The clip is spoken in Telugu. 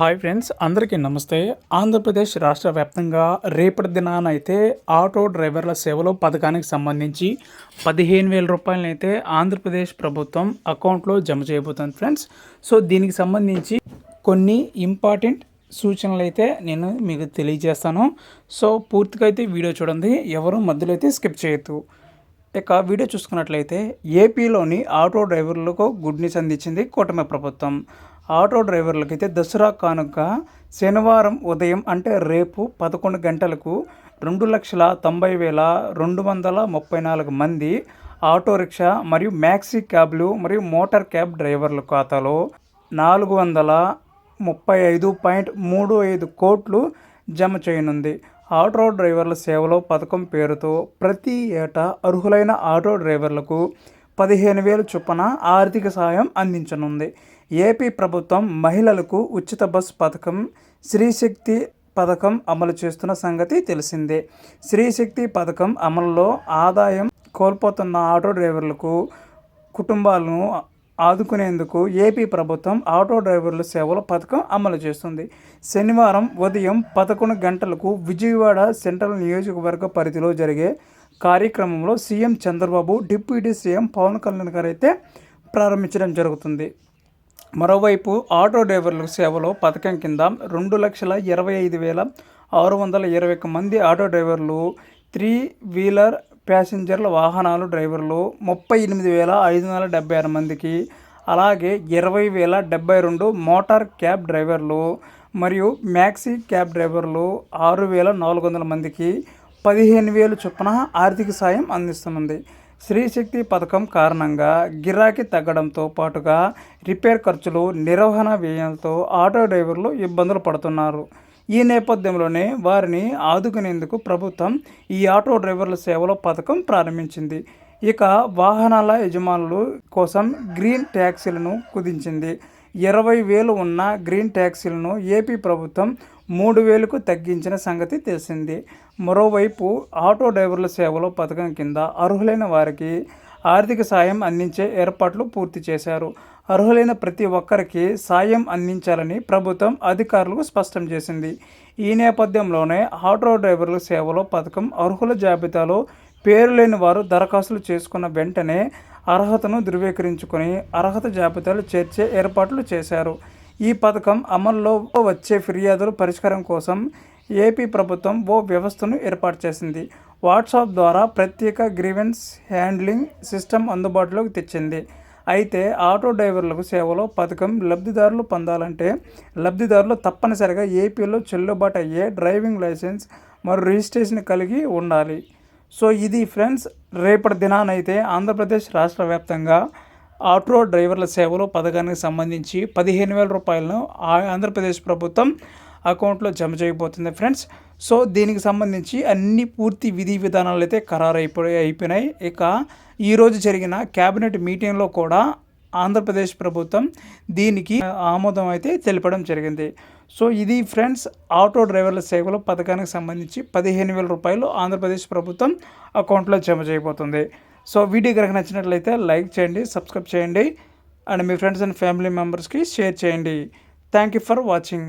హాయ్ ఫ్రెండ్స్ అందరికీ నమస్తే. ఆంధ్రప్రదేశ్ రాష్ట్ర వ్యాప్తంగా రేపటి దినానైతే ఆటో డ్రైవర్ల సేవలో పథకానికి సంబంధించి పదిహేను వేల రూపాయలనైతే ఆంధ్రప్రదేశ్ ప్రభుత్వం అకౌంట్లో జమ చేయబోతుంది ఫ్రెండ్స్. సో దీనికి సంబంధించి కొన్ని ఇంపార్టెంట్ సూచనలు అయితే నేను మీకు తెలియజేస్తాను. సో పూర్తిగా అయితే వీడియో చూడండి. ఎవరు మధ్యలో అయితే స్కిప్ చేయొద్దు. ఇక వీడియో చూసుకున్నట్లయితే ఏపీలోని ఆటో డ్రైవర్లకు గుడ్ న్యూస్ అందించింది కూటమి ప్రభుత్వం. ఆటో డ్రైవర్లకైతే దసరా కానుక శనివారం ఉదయం అంటే రేపు పదకొండు గంటలకు రెండు లక్షల తొంభై వేల రెండు వందల ముప్పై నాలుగు మంది ఆటో రిక్షా మరియు మ్యాక్సీ క్యాబ్లు మరియు మోటార్ క్యాబ్ డ్రైవర్ల ఖాతాలో నాలుగు వందల ముప్పై ఐదు పాయింట్ మూడు ఐదు కోట్లు జమ చేయనుంది. ఆటో డ్రైవర్ల సేవలో పథకం పేరుతో ప్రతి ఏటా అర్హులైన ఆటో డ్రైవర్లకు పదిహేను వేలు చొప్పున ఆర్థిక సాయం అందించనుంది. ఏపీ ప్రభుత్వం మహిళలకు ఉచిత బస్ పథకం శ్రీశక్తి పథకం అమలు చేస్తున్న సంగతి తెలిసిందే. శ్రీశక్తి పథకం అమలులో ఆదాయం కోల్పోతున్న ఆటో డ్రైవర్లకు కుటుంబాలను ఆదుకునేందుకు ఏపీ ప్రభుత్వం ఆటో డ్రైవర్ల సేవల పథకం అమలు చేస్తుంది. శనివారం ఉదయం పదకొండు గంటలకు విజయవాడ సెంట్రల్ నియోజకవర్గ పరిధిలో జరిగే కార్యక్రమంలో CM Chandrababu deputy CM Pawan Kalyan గారు అయితే ప్రారంభించడం జరుగుతుంది. మరోవైపు ఆటో డ్రైవర్ల సేవలో పథకం కింద రెండు లక్షల ఇరవై ఐదు వేల ఆరు వందల ఇరవై ఒక్క మంది ఆటో డ్రైవర్లు త్రీ వీలర్ ప్యాసింజర్ల వాహనాలు డ్రైవర్లు ముప్పై ఎనిమిది వేల ఐదు వందల డెబ్బై ఆరు మందికి అలాగే ఇరవై వేల డెబ్బై రెండు మోటార్ క్యాబ్ డ్రైవర్లు మరియు మ్యాక్సీ క్యాబ్ డ్రైవర్లు ఆరు వేల నాలుగు వందల మందికి పదిహేను వేలు చొప్పున ఆర్థిక సాయం అందిస్తున్నది. శ్రీశక్తి పథకం కారణంగా గిరాకీ తగ్గడంతో పాటుగా రిపేర్ ఖర్చులు నిర్వహణ వ్యయంతో ఆటో డ్రైవర్లు ఇబ్బందులు పడుతున్నారు. ఈ నేపథ్యంలోనే వారిని ఆదుకునేందుకు ప్రభుత్వం ఈ ఆటో డ్రైవర్ల సేవల పథకం ప్రారంభించింది. ఇక వాహనాల యజమానులు కోసం గ్రీన్ ట్యాక్సీలను కుదించింది. ఇరవై వేలు ఉన్న గ్రీన్ ట్యాక్సీలను ఏపీ ప్రభుత్వం మూడు వేలకు తగ్గించిన సంగతి తెలిసింది. మరోవైపు ఆటో డ్రైవర్ల సేవలో పథకం కింద అర్హులైన వారికి ఆర్థిక సాయం అందించే ఏర్పాట్లు పూర్తి చేశారు. అర్హులైన ప్రతి ఒక్కరికి సాయం అందించాలని ప్రభుత్వం అధికారులకు స్పష్టం చేసింది. ఈ నేపథ్యంలోనే ఆటో డ్రైవర్ల సేవలో పథకం అర్హుల జాబితాలో పేరు లేని వారు దరఖాస్తులు చేసుకున్న వెంటనే అర్హతను ధృవీకరించుకొని అర్హత జాబితాలు చేర్చే ఏర్పాట్లు చేశారు. ఈ పథకం అమల్లో వచ్చే ఫిర్యాదుల పరిష్కారం కోసం ఏపీ ప్రభుత్వం ఓ వ్యవస్థను ఏర్పాటు చేసింది. వాట్సాప్ ద్వారా ప్రత్యేక గ్రీవెన్స్ హ్యాండ్లింగ్ సిస్టమ్ అందుబాటులోకి తెచ్చింది. అయితే ఆటో డ్రైవర్లకు సేవలో పథకం లబ్ధిదారులు పొందాలంటే లబ్ధిదారులు తప్పనిసరిగా ఏపీలో చెల్లుబాటు అయ్యే డ్రైవింగ్ లైసెన్స్ మరియు రిజిస్ట్రేషన్ కలిగి ఉండాలి. సో ఇది ఫ్రెండ్స్ రేపటి దినానైతే ఆంధ్రప్రదేశ్ రాష్ట్ర వ్యాప్తంగా ఆటో డ్రైవర్ల సేవలు పథకానికి సంబంధించి పదిహేను వేల రూపాయలను ఆంధ్రప్రదేశ్ ప్రభుత్వం అకౌంట్లో జమ చేయబోతుంది ఫ్రెండ్స్. సో దీనికి సంబంధించి అన్ని పూర్తి విధి విధానాలు అయితే ఖరారు అయిపోయి అయిపోయినాయి. ఇక ఈరోజు జరిగిన క్యాబినెట్ మీటింగ్లో కూడా ఆంధ్రప్రదేశ్ ప్రభుత్వం దీనికి ఆమోదం అయితే తెలపడం జరిగింది. సో ఇది ఫ్రెండ్స్ ఆటో డ్రైవర్ల సేవల పథకానికి సంబంధించి పదిహేను వేల రూపాయలు ఆంధ్రప్రదేశ్ ప్రభుత్వం అకౌంట్లో జమ చేయబోతుంది. సో వీడియో కనుక నచ్చినట్లయితే లైక్ చేయండి సబ్స్క్రైబ్ చేయండి అండ్ మీ ఫ్రెండ్స్ అండ్ ఫ్యామిలీ మెంబర్స్కి షేర్ చేయండి. Thank you for watching.